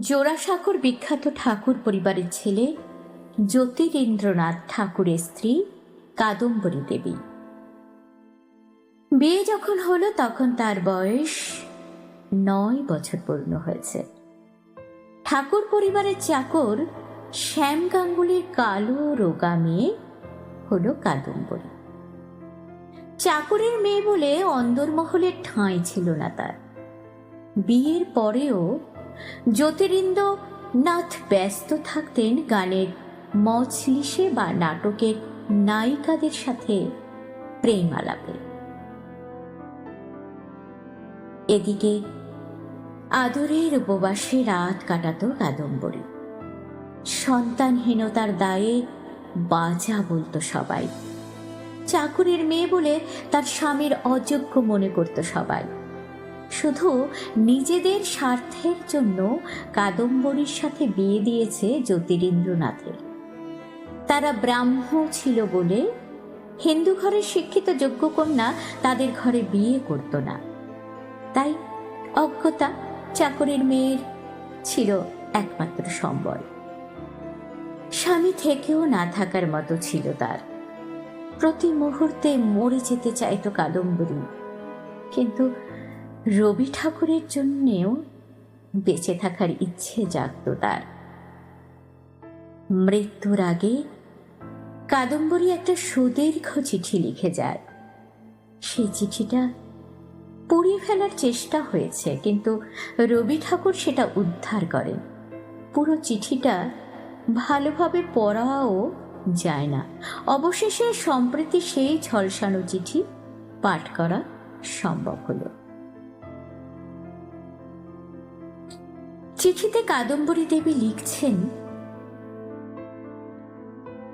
জোড়াসাঁকোর বিখ্যাত ঠাকুর পরিবারের ছেলে জ্যোতিরেন্দ্রনাথ ঠাকুরের স্ত্রী কাদম্বরী দেবী। বিয়ে যখন হলো, তখন তার বয়স নয় বছর পূর্ণ হয়েছে। ঠাকুর পরিবারের চাকর শ্যাম গাঙ্গুলির কালো রোগা মেয়ে হলো কাদম্বরী। চাকরের মেয়ে বলে অন্দরমহলের ঠাঁই ছিল না তার। বিয়ের পরেও জ্যোতিরিন্দ্র নাথ ব্যস্ত থাকতেন গানের মজলিসে বা নাটকের নায়িকাদের সাথে প্রেম আলাপে এদিকে আদরের উপবাসে রাত কাটাতো কাদম্বরী। সন্তানহীনতার দায়ে বাজা বলতো সবাই। চাকুরের মেয়ে বলে তার স্বামীর অযোগ্য মনে করত সবাই। শুধু নিজেদের স্বার্থের জন্য কাদম্বরীর সাথে বিয়ে দিয়েছে জ্যোতিরিন্দ্রনাথের। তারা ব্রাহ্ম ছিল বলে হিন্দু ঘরের শিক্ষিত যোগ্য কন্যা তাদের ঘরে বিয়ে করত না। তাই অজ্ঞতা চাকরের মেয়ের ছিল একমাত্র সম্বল। স্বামী থেকেও না থাকার মতো ছিল তার। প্রতি মুহূর্তে মরে যেতে চাইতো কাদম্বরী। কিন্তু রবি ঠাকুরের জন্যেও বেঁচে থাকার ইচ্ছে জাগত তার। মৃত্যুর আগে কাদম্বরী একটা সুদীর্ঘ চিঠি লিখে যায়। সেই চিঠিটা পুড়িয়ে ফেলার চেষ্টা হয়েছে, কিন্তু রবি ঠাকুর সেটা উদ্ধার করেন। পুরো চিঠিটা ভালোভাবে পড়াও যায় না। অবশেষে সম্প্রতি সেই ঝলসানো চিঠি পাঠ করা সম্ভব হলো। চিঠিতে কাদম্বরী দেবী লিখছেন,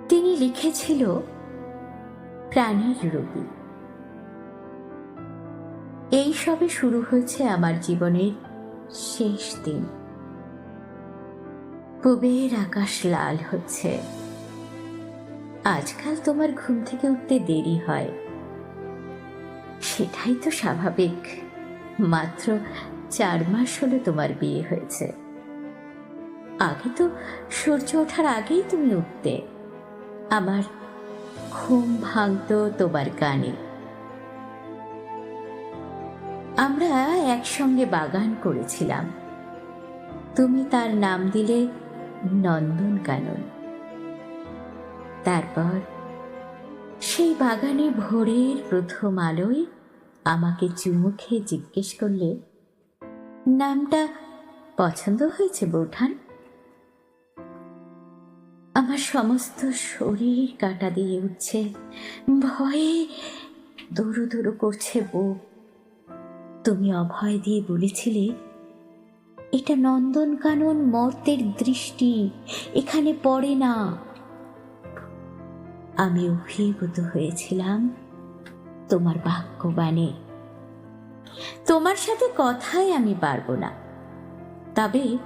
তিনি লিখেছিল প্রাণীর রবি এই সবে শুরু হয়েছে আমার জীবনের শেষ দিন। পূবের আকাশ লাল হচ্ছে। আজকাল তোমার ঘুম থেকে উঠতে দেরি হয়। সেটাই তো স্বাভাবিক। মাত্র চার মাস হলো তোমার বিয়ে হয়েছে। আগে তো সূর্য ওঠার আগেই তুমি উঠতে। আমার ঘুম ভাঙতো তোমার গানে আমরা একসঙ্গে বাগান করেছিলাম। তুমি তার নাম দিলে নন্দন কানন। তারপর সেই বাগানে ভোরের প্রথম আলোয় আমাকে চুমু খেয়ে জিজ্ঞেস করলে, নামটা পছন্দ হয়েছে বৌঠান? আমার সমস্ত শরীর কাটা দিয়ে উঠছে, ভয়ে দৌড়ো দৌড়ো করছে বউ। তুমি অভয় দিয়ে বলেছিলে, এটা নন্দনকানন মর্তের দৃষ্টি, এখানে পড়ে না। আমি অভিভূত হয়েছিলাম তোমার বাক্যবাণে তোমার সাথে কথাই আমি পারব না। তবে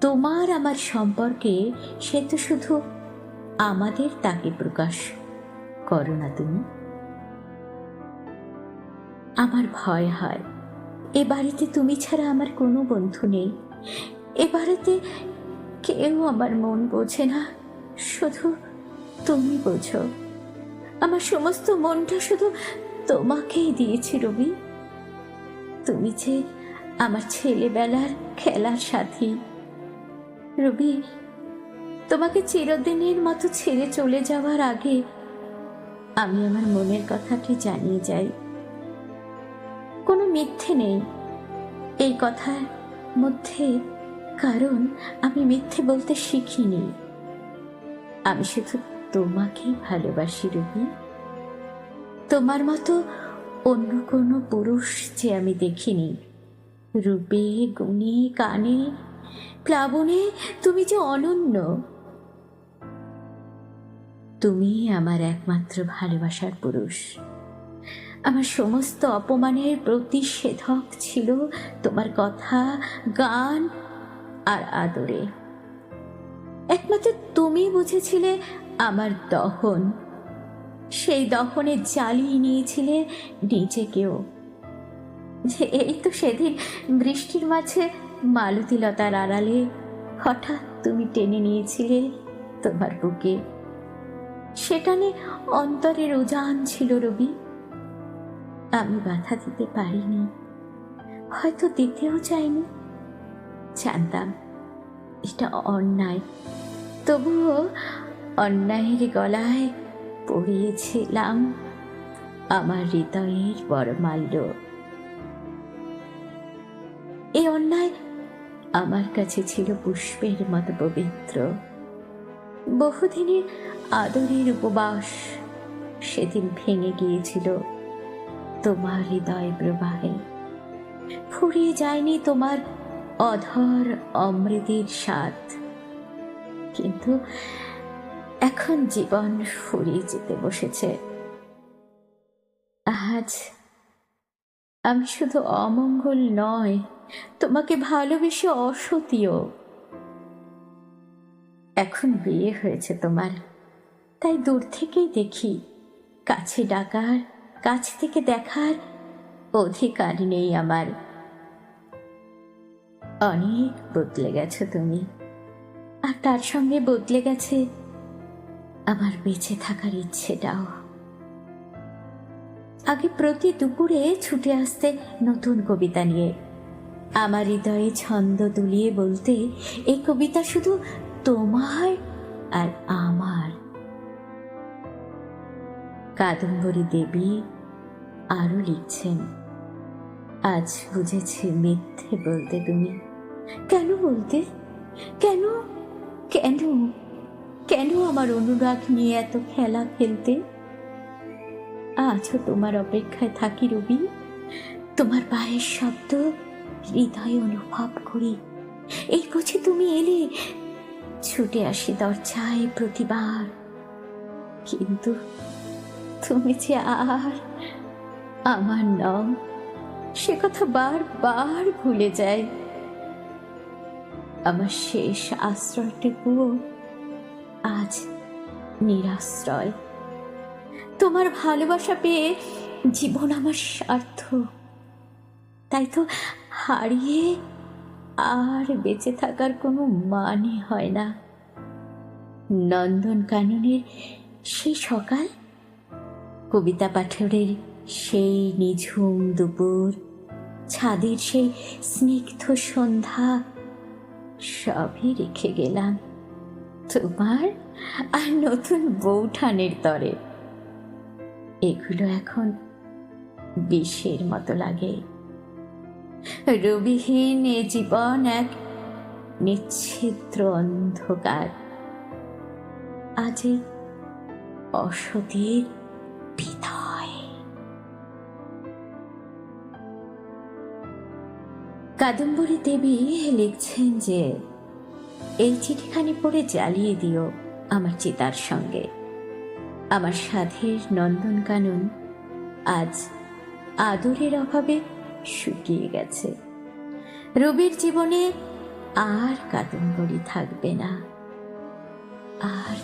তোমার আমার সম্পর্কে সে তো শুধু আমাদের তাকে প্রকাশ করো না তুমি। আমার ভয় হয়। এ বাড়িতে তুমি ছাড়া আমার কোনো বন্ধু নেই। এ বাড়িতে কেউ আমার মন বোঝে না। শুধু তুমি বোঝো। আমার সমস্ত মনটা শুধু তোমাকেই দিয়েছি, রবি। তুমি যে আমার ছেলেবেলার খেলার সাথী। রবি, তোমাকে চিরদিনের মতো ছেড়ে চলে যাওয়ার আগে আমি আমার মনের কথাটি জানিয়ে যাই। কোনো মিথ্যে নেই। এই কথার মধ্যে কারণ আমি মিথ্যে বলতে শিখিনি। আমি শুধু তোমাকেই ভালোবাসি রবি তোমার মতো অন্য কোনো পুরুষ যে আমি দেখিনি। রূপে, গুণে, কানে, প্লাবনে তুমি যে অনন্য। তুমি আমার একমাত্র ভালোবাসার পুরুষ। আমার সমস্ত অপমানের প্রতিষেধক ছিল তোমার কথা, গান আর আদরে। একমাত্র তুমি বুঝেছিলে আমার দহন। সেই দহনে জ্বালিয়ে নিয়েছিলে নিজেকেও। এই তো সেদিন বৃষ্টির মাঝে মালতীলতার আড়ালে হঠাৎ তুমি টেনে নিয়েছিলে তোমার বুকে। সেখানে অন্তরের উজান ছিল রবি। আমি বাধা দিতে পারিনি। হয়তো দিতেও চাইনি। জানতাম এটা অন্যায়। তবুও অন্যায়ের গলায় পড়িয়েছিলাম আমার হৃদয়ের বড়মাল্য এই অন্যায় আমার কাছে ছিল পুষ্পের মতো পবিত্র। বহুদিনের আদরের উপবাস সেদিন ভেঙে গিয়েছিল তোমার হৃদয় প্রবাহে। ফুরিয়ে যায়নি তোমার অধর অমৃতের স্বাদ। কিন্তু এখন জীবন ফুরিয়ে যেতে বসেছে। আজ আমি শুধু অমঙ্গল নয়, তোমাকে ভালোবেসে অসতীয় এখন বিয়ে হয়েছে তোমার, তাই দূর থেকেই দেখি, কাছে ডাকার, কাছ থেকে দেখার অধিকার নেই আমার। অনেক বদলে গেছো তুমি, আর তার সঙ্গে বদলে গেছে আমার বেঁচে থাকার ইচ্ছেটাও আগে প্রতি দুপুরে ছুটে আসতে নতুন কবিতা নিয়ে। আমার হৃদয়ে ছন্দ তুলিয়ে বলতে এই কবিতা শুধু তোমার আর আমার। কাদম্বরী দেবী আরও লিখছেন, আজ বুঝেছি মিথ্যে বলতে তুমি। কেন বলতে? কেন? কেন? কেন আমার অনুরাগ নিয়ে এত খেলা খেলতে? আজও তোমার অপেক্ষায় থাকি রবি। তোমার পায়ের শব্দ হৃদয়ে অনুভব করি। এই বুঝে তুমি এলে, ছুটে আসি দরজায় প্রতিবার। কিন্তু তুমি যে আর আমার নাম, সে কথা বারবার ভুলে যায় আমার শেষ আশ্রয়টুকুও আজ নিরাশ্রয়। তোমার ভালোবাসা পেয়ে জীবন আমার স্বার্থ। তাই তো হারিয়ে আর বেঁচে থাকার কোনো মানে হয় না। নন্দন কাননের সেই সকাল, কবিতা পাঠরের সেই নিঝুম দুপুর, ছাদের সেই স্নিগ্ধ সন্ধ্যা, সবই রেখে গেলাম। তোমার আর নতুন বৌঠানের তরে। এগুলো এখন বিষের মতো লাগে। রবিহীন এ জীবন এক নিচ্ছিদ্র অন্ধকার। আজ এই অসতীর কাদম্বরী দেবী লিখছেন যে এই চিঠিখানি পড়ে জ্বালিয়ে দিও আমার চিতার সঙ্গে। আমার সাধের নন্দনকানন আজ আদরের অভাবে শুকিয়ে গেছে। রবির জীবনে আর কাদম্বরী থাকবে না, আর